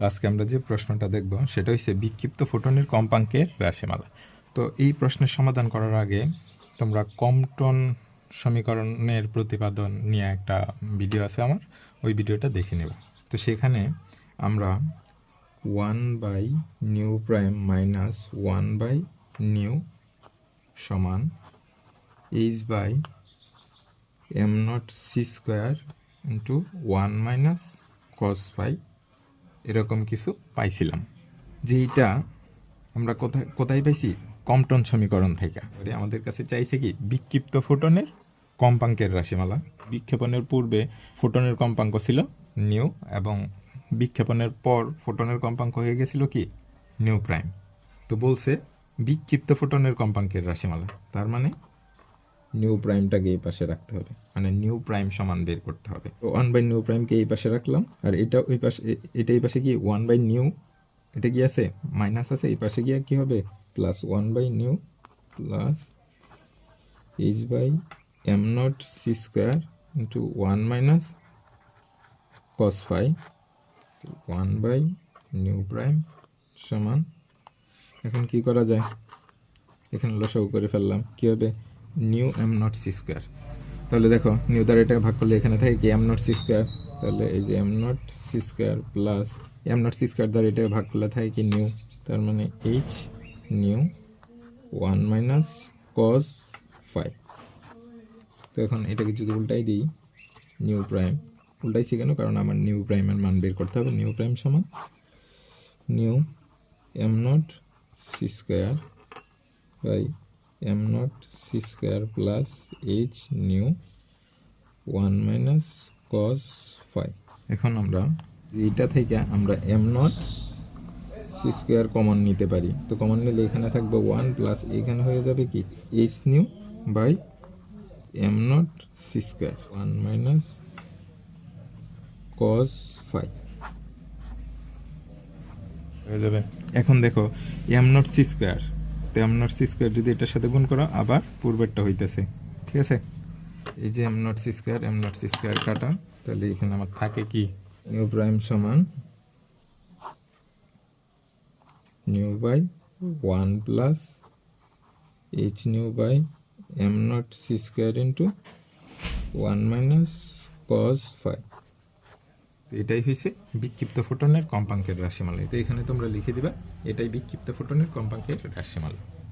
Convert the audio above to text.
আজকে আমরা যে প্রশ্নটা দেখব সেটা হচ্ছে বিক্ষিপ্ত ফোটনের কম্পাঙ্কের রাশিমালা। তো এই প্রশ্নের সমাধান করার আগে তোমরা কমটন সমীকরণের প্রতিপাদন নিয়ে একটা ভিডিও আছে আমার, ওই ভিডিওটা দেখে নেব। তো সেখানে আমরা one by nu prime minus one by nu সমান H by M naught C square into one minus cos phi এরকম কিছু পাইছিলাম। যেইটা আমরা কোথায় কোথায় পাইছি? কম্পটন সমীকরণ থেকে। আমাদের কাছে চাইছে কি? বিক্ষিপ্ত ফোটনের কম্পাঙ্কের রাশিমালা। বিক্ষেপণের পূর্বে ফোটনের কম্পাঙ্ক ছিল নিউ এবং বিক্ষেপণের পর ফোটনের কম্পাঙ্ক হয়ে গেছিল কি? Nu prime. তো বলছে বিক্ষিপ্ত ফোটনের কম্পাঙ্কের রাশিমালা। তার মানে নিউ প্রাইমটাকে এই পাশে রাখতে হবে। মানে নিউ প্রাইম সমান বের করতে হবে। তো ওয়ান বাই নিউ প্রাইমকে এই পাশে রাখলাম। আর এটা ওই পাশে এটা এই পাশে কি ওয়ান বাই নিউ এটা কি আছে? মাইনাস আছে? এই পাশে গিয়ে কি হবে? Plus one by nu plus H by M naught C square into one minus cos phi one by nu prime সমান। এখন কি করা যায়? এখানে লসাগু করে ফেললাম। কি হবে? Nu M naught C square তাহলে দেখো নিউ দ্বারা এটা ভাগ করলে এখানে থাকে কি এম নট সি স্কোয়ার তাহলে এই যে M naught C square plus M naught C square দ্বারা এটা ভাগ করলে থাকে কি নিউ তার মানে H nu one minus cos five তো এখন এটাকে যদি উল্টাই দিই নিউ প্রাইম উল্টাইছি কেন? কারণ আমার নিউ প্রাইমের মান বের করতে হবে নিউ প্রাইম সমান nu M naught C square by M naught C square plus H nu one minus cos five এখন আমরা এইটা থেকে আমরা M naught C square common নিতে পারি। তো কমন নিলে এখানে থাকবে ওয়ান প্লাস এখানে হয়ে যাবে কি? H nu by M naught C square one minus cos five হয়ে যাবে। এখন দেখো এম নট সি স্কোয়ার তো এম সি স্কোয়ার যদি এটার সাথে গুণ করো, আবার পূর্বেরটা হইতেছে। ঠিক আছে? এই যে M naught C square M naught C square কাটা, তাহলে এখানে আমার থাকে কি? নিউ প্রাইম সমান nu by one plus H nu by M naught C square into one minus cos five তো এটাই হয়েছে বিক্ষিপ্ত ফোটনের কম্পাঙ্কের রাশিমালা। তো এখানে তোমরা লিখে দিবা, এটাই বিক্ষিপ্ত ফোটনের কম্পাঙ্কের রাশিমালা।